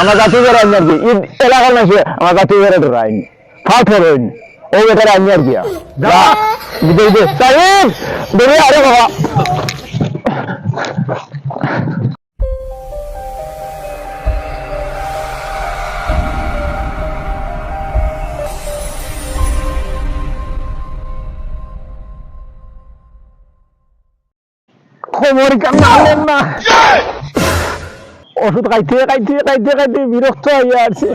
আমার কাছে বেড়ে আইনি আর কি? ঈদ এলাকার মাসে আমার কাছে বেড়ে ধরে আইনি। ফাট হবে ও বেটার আইনি আর কি ধরে আরে বাবা। খবর কেন না। ওষুধ খাইতে খাইতে খাইতে খাইতে বিরক্ত হয়ে আছে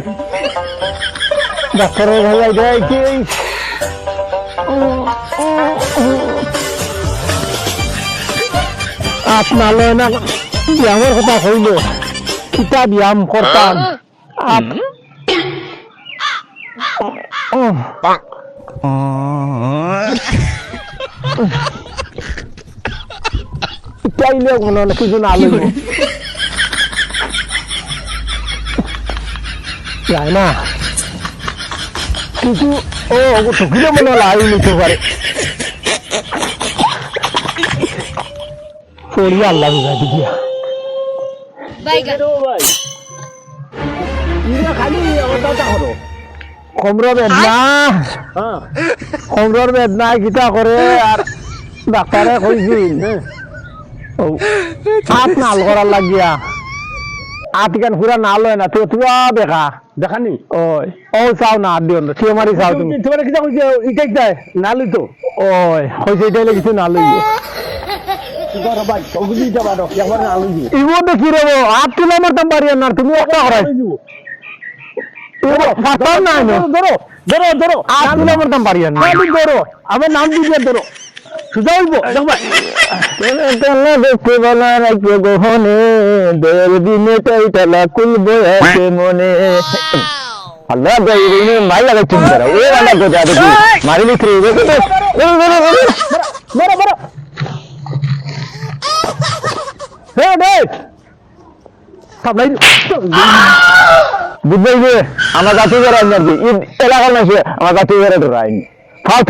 ডাক্তারের ভাই আইতে আইতে আপনার না ব্যায়ামের কথা হইল কিতা ব্যায়াম করতাম আপ উম, চাইলে মনে হয় কিছু না লইব যায় না কিছু ও ঠকিলে মনে হয় আই নিতে পারে। পড়ি আল্লাহ বেদনা বেদনা করে। আর ডাক্তারে কইছিল ও, হাত নাল করার লাগিয়া। হাত কেন পুরা নাল হয় না তো তুয়া দেখা। দেখানি? ওই। ও চাও না দিও না থিও মারি চাও তুমি। তোমার কিটা কইছে ইটাই তাই না লই তো। ওই না ওগুলি যাবা দাও একবার না লই ইবো দেখি রে হাত তুলে মারতাম পারি না তুমি একটা না ধরো ধরো ধরো মারতাম পারি না নাম ধরো। আমার নাম দিয়ে ধরো। সুজা হইব? দেখো ভাই তেলা দেখতে বলা রাখবে গোহনে দেড় দিনে টাইটালা কুলবো আছে মনে। আল্লাহ গাইরিনে মাই লাগা চিন্তা ও আলা গোজা দেখি। মারি লিখরে রে রে বড় বড় হে দেখ সামলাই বুঝবে যে আমার এলাকার মাসে আমার ফাট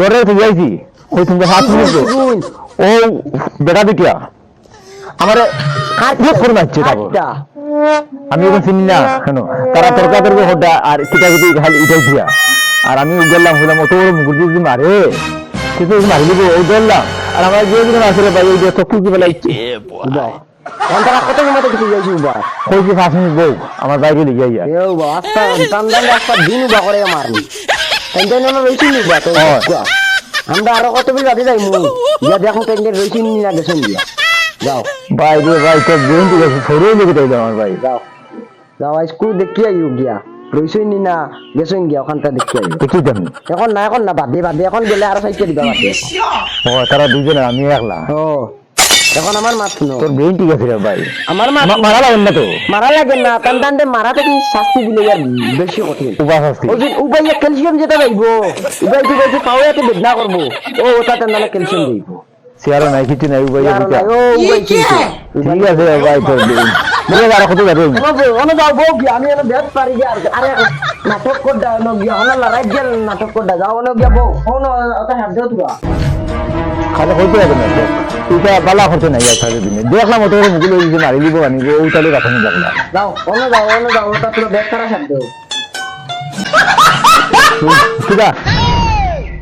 ধরে তুই যাইছি। ওই তুমি হাত ও বেটা দিটিয়া আমারে কাট করে আচ্ছা আমি এখন চিনি না কেন? তারা তর্কা তর্ক হটা আর কিটা কিটি খালি এটাই দিয়া। আর আমি গেলাম হলাম অত বড় মুকুর যদি মারে। কিন্তু মারি দিব ওই ধরলাম আর আমার যে দিন আসলে ভাই ওই যে চক্ষু কি বেলা? ইচ্ছে অন্তরা কত মতো কিছু যাইছি উবা? ওই যে পাঁচ বউ আমার বাইরে লিখে উবা আস্তা আস্তা দিন উবা করে মারনি টেনশন না রইছি নি। আমরা আরও কত বিল বাকি যাই মু ইয়া দেখো টেনশন রইছি নি না গেছেন দিয়া যাও। বাইরে ভাই তো ঠিক আছে সরিয়ে লিখে তাই আমার ভাই। যাও। যাও স্কুল দেখি আইও গিয়া। রইছই নি না গেছেন গিয়া ওখানটা দেখি আইও। দেখি তেমনি এখন না এখন না বাদ বাদ এখন গেলে আরও সাইকেল দিবা বাদ ও তারা দুজনে আমি একলা। ও। এখন আমার মাত শুনো। তোর ব্রেন ঠিক আছে রে ভাই। আমার মাত মা- মারা লাগেন না তো? মারা লাগে না টান টান দে মারা থেকে শাস্তি দিলে আর বেশি কঠিন। উপাস শাস্তি। ওই যে উবাইয়া ক্যালসিয়াম যেটা পাইব উবাই তুই বলছিস পাওয়া এত বেদনা করব। ও ওটা টান টান ক্যালসিয়াম দিব। চেয়ারও নাই কিছু নাই উপায় আর নাই, ও উবাই কিন্তু ঠিক আছে ভাই তোর ব্রেন আর কত যাবে অনে যাও বউ গিয়া আমি এনে বেদ পারি গিয়া আরে নাটক করডা অনে গিয়া অনে লড়াই গিয়া নাটক করডা যাও অনে গিয়া বউ। অনে ওটা হাত দেও তুয়া খালি হইতে হবে না তো বালা করতে নাই আর সাথে দিনে। দেখলাম ওটা মুকুল ওই যে মারি দিব আনি ওই তালে রাখানি দেখলাম যাও অনে যাও অনে যাও ওটা পুরো বেদ করা হাত দেও। কিবা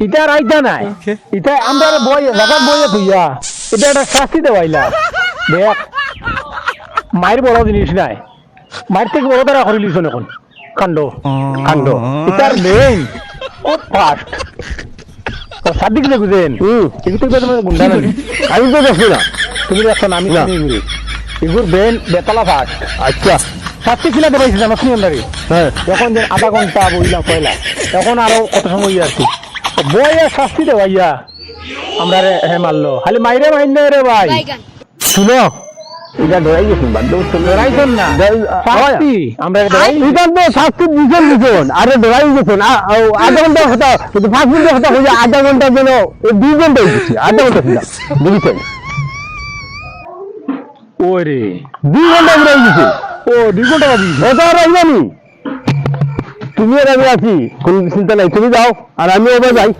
ইটা রাইতা নাই। ইটা আমরা বই লাগার বই তুইয়া। এটা একটা শাস্তি দেওয়াইলা। দেখ মায়ের বড় জিনিস নাই। মায়ের থেকে বড় তারা করে লিছ এখন। কাণ্ড। কাণ্ড। ইটার নেই ও ফাস্ট ও সাদিক যে বুঝেন এগুলো তো তোমার গুন্ডা নাই আমি তো দেখছি না। তুমি দেখো না আমি না। এগুলো বেন বেতলা ফাস্ট আচ্ছা। শাস্তি ছিল দেবাইছি আমার শুনি আন্দারি হ্যাঁ। এখন যে আধা ঘণ্টা বইলাম কয়লা এখন আরও কত সময় ইয়ে আছে। বইয়া শাস্তি দে ভাইয়া। আমরা রে হে মারলো। খালি মাইরে মাইন রে ভাই। শুনো এটা ডরাই গেছেন বাদ দাও না। শাস্তি। আমরা এটা তো শাস্তি দিছেন দিছেন আরে ডরাই গেছেন আ- আ- আধা ঘণ্টা কথা কিন্তু পাঁচ মিনিটের কথা হয়ে আধা ঘণ্টার জন্য দুই ঘণ্টা হয়েছে আধা ঘণ্টা ছিল। বুঝেছেন? ওরে। দুই ঘণ্টা ঘুরে গেছে ও দুই ঘণ্টা বাজি তুমি আর আমি আছি কোন চিন্তা নাই। তুমি যাও আর আমি এবার যাই।